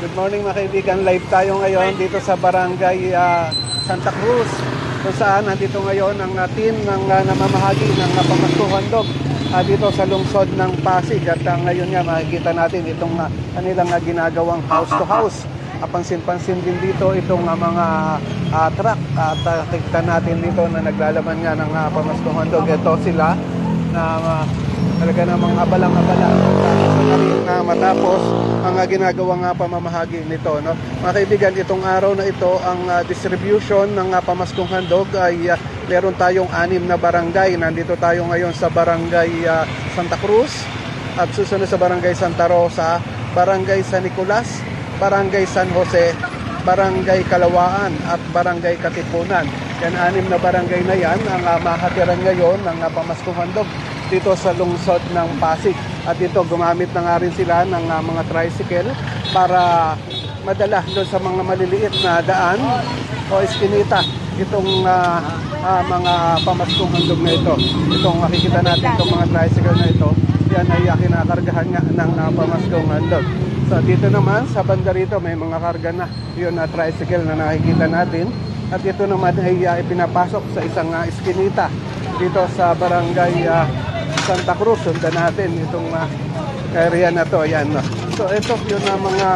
Good morning mga kaibigan. Live tayo ngayon dito sa Barangay ah, Santa Cruz. Kung saan nandito ngayon ang ah, team ng ah, namamahagi ng uh, pamastuhan ah, dito sa lungsod ng Pasig. At ah, ngayon nga makikita natin itong ah, kanilang ah, ginagawang house to house. Ah, Pansin-pansin din dito itong ah, mga ah, truck at ah, kita natin dito na naglalaman nga ng uh, pamastuhan dog. Ito sila na ah, talaga namang abalang-abala Tapos na rin na matapos ang uh, ginagawa nga pamamahagi nito. No? Mga kaibigan, itong araw na ito, ang uh, distribution ng uh, pamaskong handog ay uh, meron tayong anim na barangay. Nandito tayo ngayon sa barangay uh, Santa Cruz at susunod sa barangay Santa Rosa, barangay San Nicolas, barangay San Jose, barangay Kalawaan at barangay Katipunan. Yan anim na barangay na yan ang uh, mahatiran ngayon ng uh, pamaskong handog dito sa lungsod ng Pasig. At dito gumamit na nga rin sila ng uh, mga tricycle para madala doon sa mga maliliit na daan o eskinita itong uh, uh, mga pamaskong handog na ito. Itong makikita natin itong mga tricycle na ito, yan ay uh, kinakargahan nga ng uh, pamaskong handog. So dito naman sa banda rito may mga karga na yun na tricycle na nakikita natin. At ito naman ay uh, ipinapasok sa isang uh, eskinita dito sa barangay uh, Santa Cruz. Sundan natin itong uh, area na to. Ayan. No? So ito yun ang mga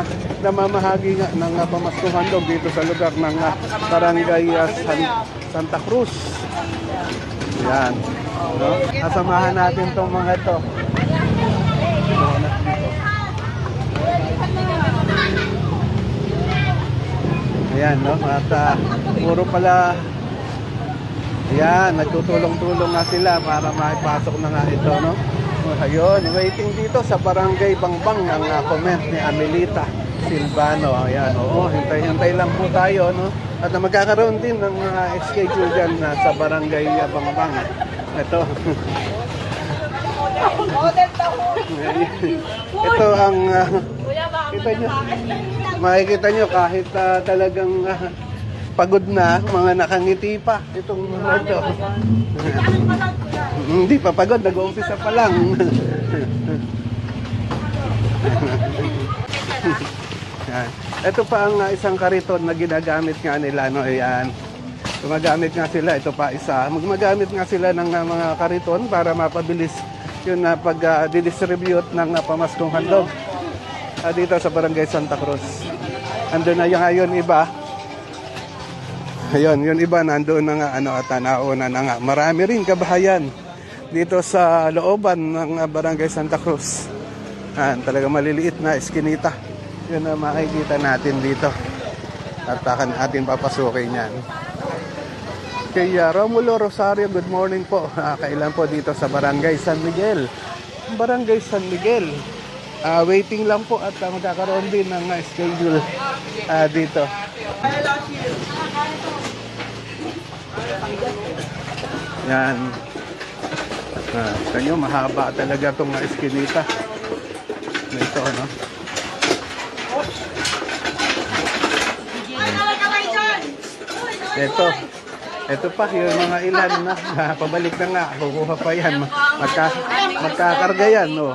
namamahagi nga ng uh, pamaskong handog dito sa lugar ng uh, barangay uh, San- Santa Cruz. Ayan. No? Kasamahan natin itong mga ito. Ayan, no? At uh, puro pala Ayan, nagtutulong-tulong nga sila para maipasok na nga ito, no? Ayun, waiting dito sa Barangay Bangbang ang uh, comment ni Amelita Silvano. Ayan, oo, hintay-hintay lang po tayo, no? At uh, magkakaroon din ng uh, schedule dyan uh, sa Barangay uh, Bangbang. Ito. ito ang uh, kita nyo. Makikita nyo kahit uh, talagang uh, pagod na, mga nakangiti pa. Itong mga ito. Hindi pa pagod, nag-uumpisa pa lang. Ito pa ang uh, isang kariton na ginagamit nga nila. No? Ayan. Gumagamit nga sila. Ito pa isa. Gumagamit nga sila ng uh, mga kariton para mapabilis yun na pag uh, ng uh, pamaskong handog dito sa Barangay Santa Cruz. Ando na yung ngayon iba, Ayun, yun iba nandoon na nga ano at nauna na nga. Marami rin kabahayan dito sa looban ng ah, Barangay Santa Cruz. Ah, talaga maliliit na eskinita. Yun na makikita natin dito. At akan atin papasukin yan. Kay ah, Romulo Rosario, good morning po. Ah, kailan po dito sa Barangay San Miguel. Barangay San Miguel. Ah, waiting lang po at ah, magkakaroon din ng ah, schedule ah, dito. Yan. Ah, kanyo mahaba talaga itong mga eskinita. Ito, ano? Ito. Ito pa, yung mga ilan na. Ah, pabalik na nga. Kukuha pa yan. Magka, magkakarga yan, no?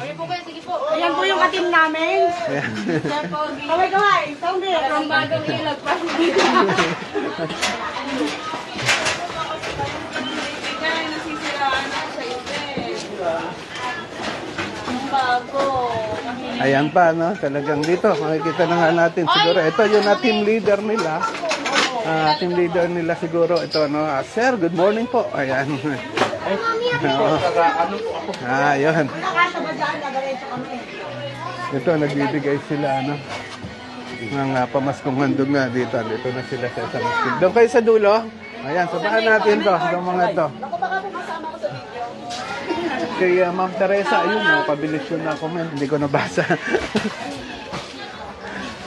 Ayan po yung katim namin. Ayan. Kaway kaway, sound it. Ang bagong ilag pa. Ayan pa, no? Talagang dito, makikita na nga natin siguro. Ito yung na team leader nila. Ah, team leader nila siguro. Ito, no? Ah, sir, good morning po. Ayan. Oo. ah, yun. Ito, nagbibigay sila, ano? Ng uh, pamaskong handog nga dito. Dito na sila sa isang. Doon kayo sa dulo. Ayan, sabahan natin to. Itong mga to. Kay uh, Ma'am Teresa, ayun, oh, pabilis yun na comment. Hindi ko nabasa.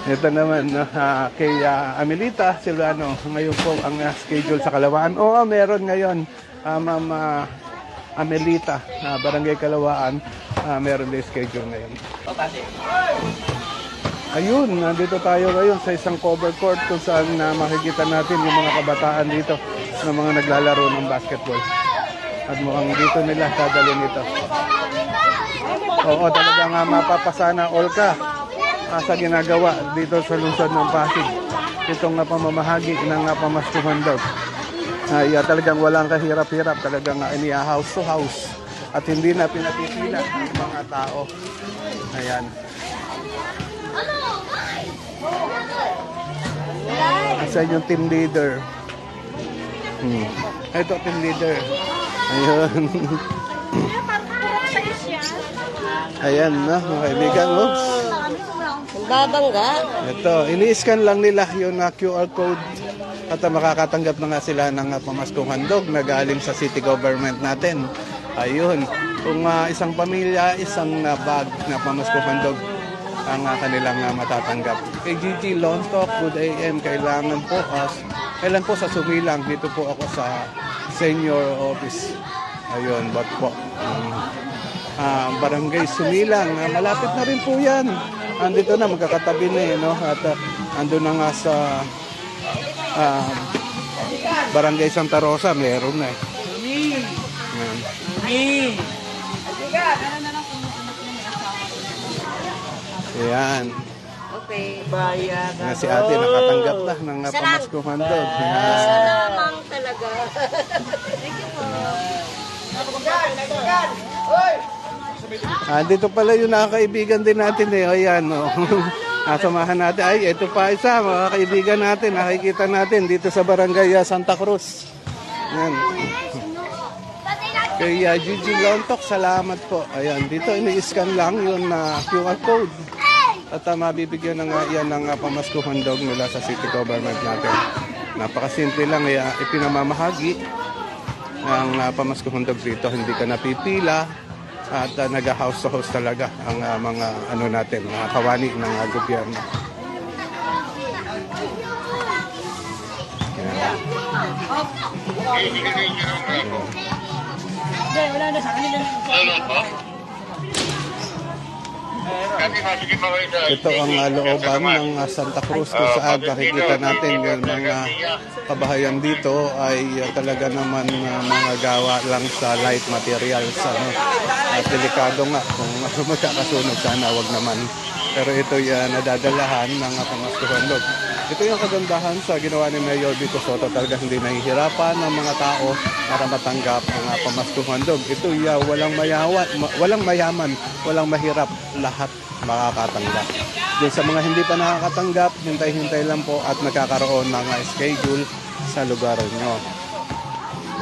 Ito naman, ah, kay ah, Amelita Silvano, ngayon po ang ah, schedule sa Kalawaan. Oo, meron ngayon, ah, Ma'am ah, Amelita, ah, Barangay Kalawaan, ah, meron din schedule ngayon. Ayun, nandito tayo ngayon sa isang cover court kung saan na makikita natin yung mga kabataan dito na mga naglalaro ng basketball. At mukhang dito nila dadalhin ito. Oo, talaga nga mapapasana all ka. ah, sa ginagawa dito sa lungsod ng Pasig. Itong uh, pamamahagi ng uh, pamaskuhan daw. Ay ah, talagang walang kahirap-hirap, talagang uh, iniya house to house at hindi na pinapipila ng mga tao. Ayan. Asa yung team leader? Hmm. Ito, team leader. Ayun. Ayan na, mga kaibigan. Oops. Babangga. Ito, ini-scan lang nila yung uh, QR code at uh, makakatanggap na nga sila ng uh, pamaskong handog na galing sa city government natin. Ayun, kung uh, isang pamilya, isang uh, bag na pamaskong handog ang uh, kanilang uh, matatanggap. Kay Gigi Lontok, good AM, kailangan po as kailan po sa Sumilang, dito po ako sa senior office. Ayun, bot po. Um, ah, barangay Sumilang. Ah, malapit na rin po yan. Andito na, magkakatabi na eh, no? At uh, ando na nga sa ah, barangay Santa Rosa, meron na eh. Yan. Yan. Okay. Na si ate nakatanggap na ng uh, pamaskuhan doon. Yan. Salamang talaga. Ah, dito pala yung nakakaibigan din natin eh. Ayan, oh. Nasamahan natin. Ay, ito pa isa, mga kaibigan natin. Nakikita natin dito sa barangay ah, Santa Cruz. Yan. Uh, Gigi Lontok, salamat po. Ayan, dito ini-scan lang yung na QR code. At uh, mabibigyan ng uh, yan ng uh, pamaskuhan dog nila sa city government natin. Napakasimple lang, uh, ipinamamahagi ang uh, pamaskuhan dog dito. Hindi ka napipila at uh, nag-house to house talaga ang uh, mga ano natin, mga kawani ng uh, gobyerno. Yan. Ito ang uh, looban ng uh, Santa Cruz kung saan makikita natin yung mga kabahayan dito ay uh, talaga naman uh, mga gawa lang sa light materials. Ano. At delikado nga kung uh, magkakasunog sana wag naman. Pero ito uh, nadadalahan ng uh, pamaskuhan loob. Ito yung kagandahan sa ginawa ni Mayor Vico Soto. Talaga hindi nahihirapan ng mga tao para matanggap ang uh, pamaskuhan dog. Ito uh, walang mayawa, ma- walang mayaman, walang mahirap, lahat makakatanggap. Doon sa mga hindi pa nakakatanggap, hintay-hintay lang po at nagkakaroon ng uh, schedule sa lugar nyo.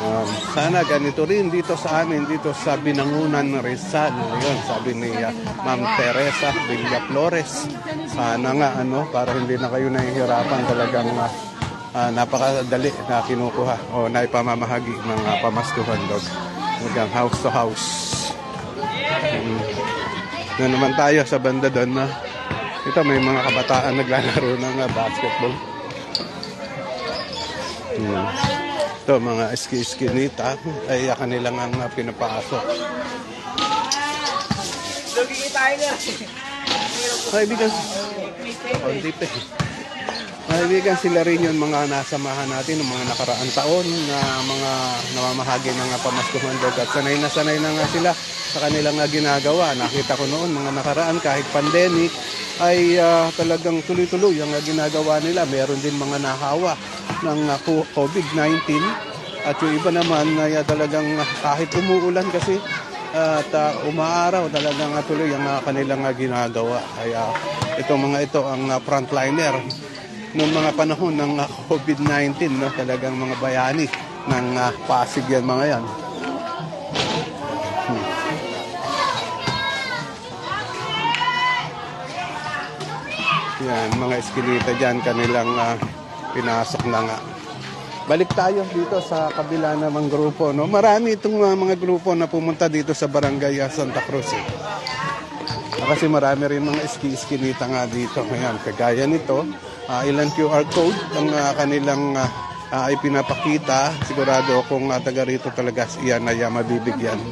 Um, sana ganito rin dito sa amin, dito sa Binangunan Rizal. Yun, sabi ni uh, Ma'am Teresa Villa Flores. Sana nga, ano, para hindi na kayo nahihirapan talagang uh, uh, napakadali na kinukuha o naipamamahagi ng uh, pamaskuhan dog. Hanggang house to house. Um, na naman tayo sa banda doon na ito may mga kabataan naglalaro ng uh, basketball. Hmm. Ito, mga eski-eskinita ay kanilang ang uh, pinapasok. Kaibigan, oh, hindi pa eh. Kaibigan sila rin yung mga nasamahan natin ng mga nakaraang taon na mga namamahagi ng uh, pamaskuhan dog at sanay na sanay na nga sila sa kanilang uh, ginagawa. Nakita ko noon mga nakaraan kahit pandemic ay uh, talagang tuloy-tuloy ang ginagawa nila. Meron din mga nahawa ng uh, COVID-19 at yung iba naman ay uh, talagang uh, kahit umuulan kasi at uh, umaaraw talagang tuloy ang uh, kanilang uh, ginagawa. Kaya itong mga ito ang uh, frontliner noong mga panahon ng uh, COVID-19 no talagang mga bayani ng uh, Pasig yan mga yan. Hmm. Yan, mga eskinita dyan, kanilang uh, pinasok na nga. Balik tayo dito sa kabila namang grupo. No? Marami itong uh, mga grupo na pumunta dito sa Barangay uh, Santa Cruz. Eh. Ah, Kasi marami rin mga eski-eskinita nga dito. Ngayon, kagaya nito, uh, ilang QR code ang uh, kanilang uh, uh, ipinapakita. Sigurado kung uh, taga rito talaga iyan ay uh, mabibigyan.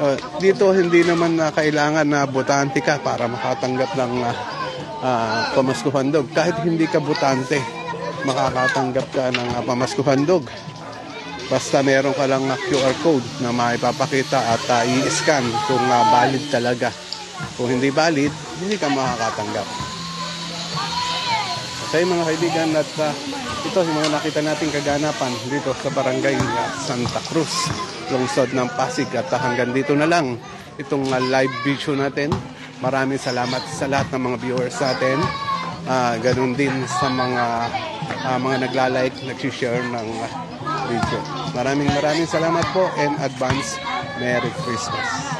Uh, dito hindi naman na kailangan na botante ka para makatanggap ng uh, uh, pamaskuhan dog. Kahit hindi ka botante, makakatanggap ka ng uh, pamaskuhan dog. Basta meron ka lang uh, QR code na maipapakita at uh, i-scan kung uh, valid talaga. Kung hindi valid, hindi ka makakatanggap. inyo mga kaibigan at ah, ito yung mga nakita nating kaganapan dito sa barangay ah, Santa Cruz, lungsod ng Pasig at ah, hanggang dito na lang itong ah, live video natin. Maraming salamat sa lahat ng mga viewers natin. Ah, ganun din sa mga ah, mga nagla-like, nag-share ng ah, video. Maraming maraming salamat po and advance Merry Christmas.